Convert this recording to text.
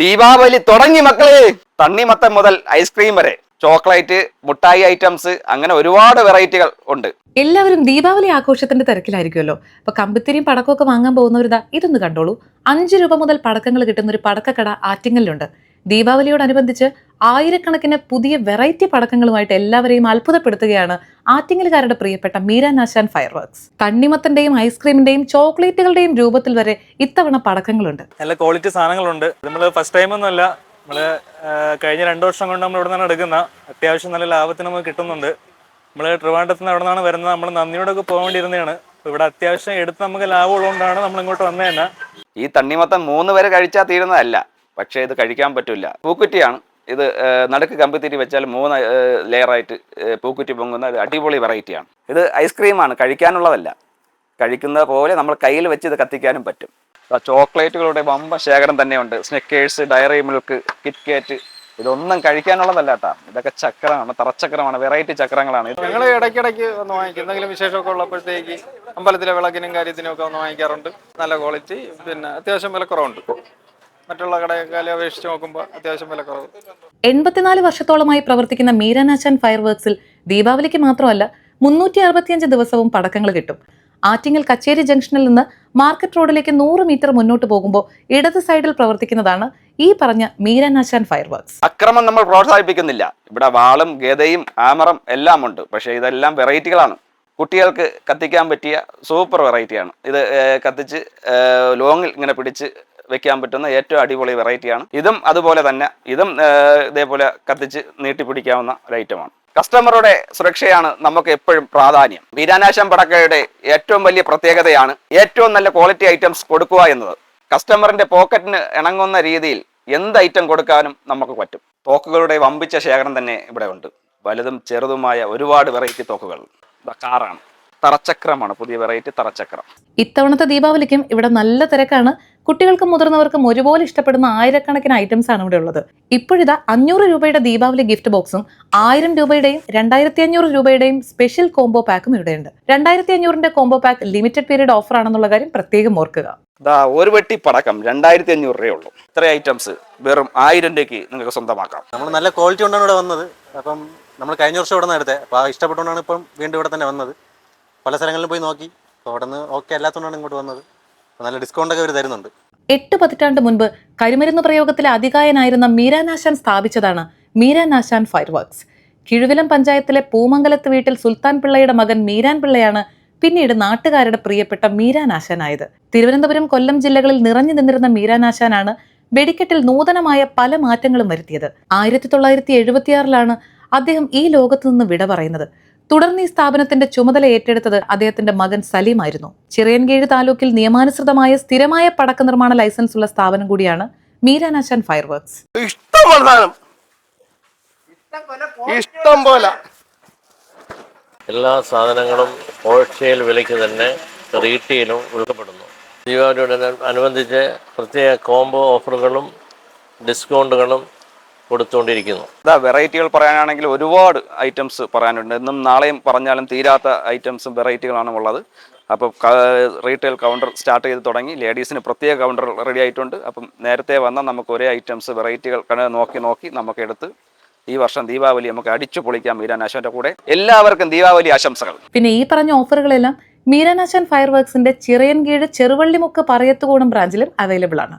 ദീപാവലി തുടങ്ങി മക്കളെ. തണ്ണിമത്തൻ മുതൽ ഐസ്ക്രീം വരെ. ചോക്ലേറ്റ് മുട്ടായി ഐറ്റംസ് അങ്ങനെ ഒരുപാട് വെറൈറ്റികൾ ഉണ്ട്. എല്ലാവരും ദീപാവലി ആഘോഷത്തിന്റെ തിരക്കിലായിരിക്കുമല്ലോ. അപ്പൊ കമ്പിത്തിരിയും പടക്കമൊക്കെ വാങ്ങാൻ പോകുന്നവരിതാ ഇതൊന്ന് കണ്ടോളൂ. അഞ്ച് രൂപ മുതൽ പടക്കങ്ങൾ കിട്ടുന്ന ഒരു പടക്കക്കട ആറ്റിങ്ങലിലുണ്ട്. ദീപാവലിയോടനുബന്ധിച്ച് ആയിരക്കണക്കിന് പുതിയ വെറൈറ്റി പടക്കങ്ങളുമായിട്ട് എല്ലാവരെയും അത്ഭുതപ്പെടുത്തുകയാണ് ആറ്റിങ്ങലുകാരുടെ പ്രിയപ്പെട്ട മീര നാശാൻ ഫയർ വർക്ക്സ് തണ്ണിമത്തന്റെയും ഐസ്ക്രീമിന്റെയും ചോക്ലേറ്റുകളുടെയും രൂപത്തിൽ വരെ ഇത്തവണ പടക്കങ്ങളുണ്ട്. നല്ല ക്വാളിറ്റി സാധനങ്ങളുണ്ട്. നമ്മൾ ഫസ്റ്റ് ടൈം ഒന്നുമല്ല നമ്മൾ കഴിഞ്ഞ രണ്ടു വർഷം കൊണ്ട് നമ്മൾ ഇവിടെ നിന്നാണ് എടുക്കുന്ന. അത്യാവശ്യം നല്ല ലാഭത്തിന് നമുക്ക് കിട്ടുന്നുണ്ട്. നമ്മൾ ട്രിവാണ്ടത്തിൽ നിന്ന് അവിടെ നിന്നാണ് വരുന്നത്. നമ്മൾ നന്ദിയോടൊക്കെ പോകേണ്ടിയിരുന്നതാണ്. ഇവിടെ അത്യാവശ്യം എടുത്ത് നമുക്ക് ലാഭം ഉള്ളതുകൊണ്ടാണ് നമ്മൾ ഇങ്ങോട്ട് വന്നത് തന്നെ ഈ തണ്ണിമത്തം മൂന്ന് വരെ കഴിച്ചാൽ തീരുന്നതല്ല. പക്ഷേ ഇത് കഴിക്കാൻ പറ്റില്ല. പൂക്കുറ്റിയാണ്. ഇത് നടുക്ക് കമ്പിത്തിരി വെച്ചാൽ മൂന്ന് ലെയറായിട്ട് പൂക്കുറ്റി പൊങ്ങുന്ന ഒരു അടിപൊളി വെറൈറ്റിയാണ്. ഇത് ഐസ്ക്രീമാണ് കഴിക്കാനുള്ളതല്ല. കഴിക്കുന്ന പോലെ നമ്മൾ കയ്യിൽ വെച്ച് ഇത് കത്തിക്കാനും പറ്റും. ചോക്ലേറ്റുകളുടെ വമ്പ ശേഖരം തന്നെയുണ്ട്. സ്നെക്കേഴ്സ് ഡയറി മിൽക്ക് കിറ്റ്കാറ്റ് ഇതൊന്നും കഴിക്കാനുള്ളതല്ല കേട്ടാ. ഇതൊക്കെ ചക്രമാണ് തറച്ചക്രമാണ് വെറൈറ്റി ചക്രങ്ങളാണ്. ഞങ്ങൾ ഇടയ്ക്കിടയ്ക്ക് ഒന്ന് വാങ്ങിക്കും. എന്തെങ്കിലും വിശേഷമൊക്കെ ഉള്ളപ്പോഴത്തേക്ക് അമ്പലത്തിലെ വിളക്കിനും കാര്യത്തിനും ഒക്കെ ഒന്ന് വാങ്ങിക്കാറുണ്ട്. നല്ല ക്വാളിറ്റി പിന്നെ അത്യാവശ്യം വിലക്കുറവുണ്ട് മറ്റുള്ള കടയെക്കാളും അപേക്ഷിച്ച് നോക്കുമ്പോൾ അത്യാവശ്യം വിലക്കുറവ്. എൺപത്തിനാല് വർഷത്തോളമായി പ്രവർത്തിക്കുന്ന മീരാനാശാൻ ഫയർ വർക്സിൽ ദീപാവലിക്ക് മാത്രമല്ല മുന്നൂറ്റി അറുപത്തിയഞ്ച് ദിവസവും പടക്കങ്ങൾ കിട്ടും. ആറ്റിങ്ങൽ കച്ചേരി ജംഗ്ഷനിൽ നിന്ന് മാർക്കറ്റ് റോഡിലേക്ക് നൂറ് മീറ്റർ മുന്നോട്ട് പോകുമ്പോൾ ഇടത് സൈഡിൽ പ്രവർത്തിക്കുന്നതാണ് ഈ പറഞ്ഞ മീരാനാശാൻ ഫയർ വർക്സ് അക്രമം നമ്മൾ പ്രോത്സാഹിപ്പിക്കുന്നില്ല. ഇവിടെ വാളും ഗതയും ആമറും എല്ലാം ഉണ്ട്. പക്ഷേ ഇതെല്ലാം വെറൈറ്റികളാണ്. കുട്ടികൾക്ക് കത്തിക്കാൻ പറ്റിയ സൂപ്പർ വെറൈറ്റിയാണ്. ഇത് കത്തിച്ച് ലോങ്ങിൽ ഇങ്ങനെ പിടിച്ച് വെക്കാൻ പറ്റുന്ന ഏറ്റവും അടിപൊളി വെറൈറ്റിയാണ്. ഇതും അതുപോലെ തന്നെ ഇതും ഇതേപോലെ കത്തിച്ച് നീട്ടിപ്പിടിക്കാവുന്ന ഒരു ഐറ്റമാണ് കസ്റ്റമറുടെ സുരക്ഷയാണ് നമുക്ക് എപ്പോഴും പ്രാധാന്യം. വീരാനാശം പടക്കയുടെ ഏറ്റവും വലിയ പ്രത്യേകതയാണ് ഏറ്റവും നല്ല ക്വാളിറ്റി ഐറ്റംസ് കൊടുക്കുക എന്നത്. കസ്റ്റമറിന്റെ പോക്കറ്റിന് ഇണങ്ങുന്ന രീതിയിൽ എന്ത് ഐറ്റം കൊടുക്കാനും നമുക്ക് പറ്റും. തോക്കുകളുടെ വമ്പിച്ച ശേഖരം തന്നെ ഇവിടെ ഉണ്ട്. വലുതും ചെറുതുമായ ഒരുപാട് വെറൈറ്റി തോക്കുകൾ. കാറാണ് തറച്ചക്രമാണ് പുതിയ വെറൈറ്റി തറച്ചക്രം. ഇത്തവണത്തെ ദീപാവലിക്കും ഇവിടെ നല്ല തിരക്കാണ്. കുട്ടികൾക്കും മുതിർന്നവർക്കും ഒരുപോലെ ഇഷ്ടപ്പെടുന്ന ആയിരക്കണക്കിന് ഐറ്റംസ് ആണ് ഇവിടെ ഉള്ളത്. ഇപ്പോഴിതാ അഞ്ഞൂറ് രൂപയുടെ ദീപാവലി ഗിഫ്റ്റ് ബോക്സും ആയിരം രൂപയുടെയും രണ്ടായിരത്തി അഞ്ഞൂറ് രൂപയുടെയും സ്പെഷ്യൽ കോംബോ പാക്കും ഇവിടെയുണ്ട്. രണ്ടായിരത്തി അഞ്ഞൂറിന്റെ combo pack limited period offer ആണെന്നുള്ള കാര്യം പ്രത്യേകം ഓർക്കുക. ദാ ഒരു വെട്ടി പടക്കം രണ്ടായിരത്തി അഞ്ഞൂറ് രൂപയേ ഉള്ളൂ. ഇത്ര ഐറ്റംസ് വെറും ആയിരം രൂപയ്ക്ക് നിങ്ങൾക്ക് സ്വന്തമാക്കാം. നമ്മൾ നല്ല ക്വാളിറ്റി ഉണ്ടാണ് ഇവിടെ വന്നത്. അപ്പം നമ്മൾ കഴിഞ്ഞ വർഷം ഇവിടെ നിന്ന് എടുത്തത് അപ്പോൾ ഇഷ്ടപ്പെട്ടുകൊണ്ടാണ് ഇപ്പം വീണ്ടും ഇവിടെ തന്നെ വന്നത്. പല സ്ഥലങ്ങളിലും പോയി നോക്കി. അപ്പോൾ അവിടെ നിന്ന് ഓക്കെ അല്ലാത്തതുകൊണ്ടാണ് ഇങ്ങോട്ട് വന്നത്. നല്ല ഡിസ്കൗണ്ട് ഒക്കെ അവർ തരുന്നുണ്ട്. എട്ട് പതിറ്റാണ്ട് മുൻപ് കരിമരുന്ന് പ്രയോഗത്തിലെ അധികായനായിരുന്ന മീരാനാശാൻ സ്ഥാപിച്ചതാണ് മീരാനാശാൻ ഫയർ വർക്ക്സ് കിഴുവിലം പഞ്ചായത്തിലെ പൂമംഗലത്ത് വീട്ടിൽ സുൽത്താൻ പിള്ളയുടെ മകൻ മീരാൻ പിള്ളയാണ് പിന്നീട് നാട്ടുകാരുടെ പ്രിയപ്പെട്ട മീരാനാശാനായത് തിരുവനന്തപുരം കൊല്ലം ജില്ലകളിൽ നിറഞ്ഞു നിന്നിരുന്ന മീരാനാശാനാണ് വെടിക്കെട്ടിൽ നൂതനമായ പല മാറ്റങ്ങളും വരുത്തിയത്. ആയിരത്തി തൊള്ളായിരത്തി എഴുപത്തിയാറിലാണ് അദ്ദേഹം ഈ ലോകത്തു നിന്ന് വിട പറയുന്നത്. തുടർന്ന് ഈ സ്ഥാപനത്തിന്റെ ചുമതല ഏറ്റെടുത്തത് അദ്ദേഹത്തിന്റെ മകൻ സലീമായിരുന്നു. ചിറയൻകീഴ് താലൂക്കിൽ നിയമാനുസൃതമായ സ്ഥിരമായ പടക്ക നിർമ്മാണ ലൈസൻസ് ഉള്ള സ്ഥാപനം കൂടിയാണ് മീരാനാശാൻ ഫയർ വർക്ക്സ് ഇഷ്ടം പോലെ സാധനം. ഇഷ്ടം പോലെ എല്ലാ സാധനങ്ങളും ഹോൾസെയിൽ വിലയ്ക്ക് തന്നെ റീറ്റെയിലും വിൽക്കപ്പെടുന്നു. ദീപാവലിയോട് അനുബന്ധിച്ച് പ്രത്യേക കോംബോ ഓഫറുകളും ഡിസ്കൗണ്ടുകളും കൊടുത്തുകൊണ്ടിരിക്കുന്നു. ഇതാ വെറൈറ്റികൾ പറയാനാണെങ്കിൽ ഒരുപാട് ഐറ്റംസ് പറയാനുണ്ട്. എന്നും നാളെയും പറഞ്ഞാലും തീരാത്ത ഐറ്റംസും വെറൈറ്റികളാണ് ഉള്ളത്. അപ്പം റീറ്റെയിൽ കൗണ്ടർ സ്റ്റാർട്ട് ചെയ്ത് തുടങ്ങി. ലേഡീസിന് പ്രത്യേക കൗണ്ടർ റെഡി ആയിട്ടുണ്ട്. അപ്പം നേരത്തെ വന്ന നമുക്ക് ഒരേ ഐറ്റംസ് വെറൈറ്റികൾ കണ്ട് നോക്കി നോക്കി നമുക്ക് എടുത്ത് ഈ വർഷം ദീപാവലി നമുക്ക് അടിച്ചു പൊളിക്കാം മീരാനാശാന്റെ കൂടെ. എല്ലാവർക്കും ദീപാവലി ആശംസകൾ. പിന്നെ ഈ പറഞ്ഞ ഓഫറുകളെല്ലാം മീരാനാശാൻ ഫയർ ചിറയൻ ചിറയൻകീഴ് ചെറുവള്ളിമുക്ക് പറയത്തുകോണം ബ്രാഞ്ചിലും അവൈലബിൾ ആണ്.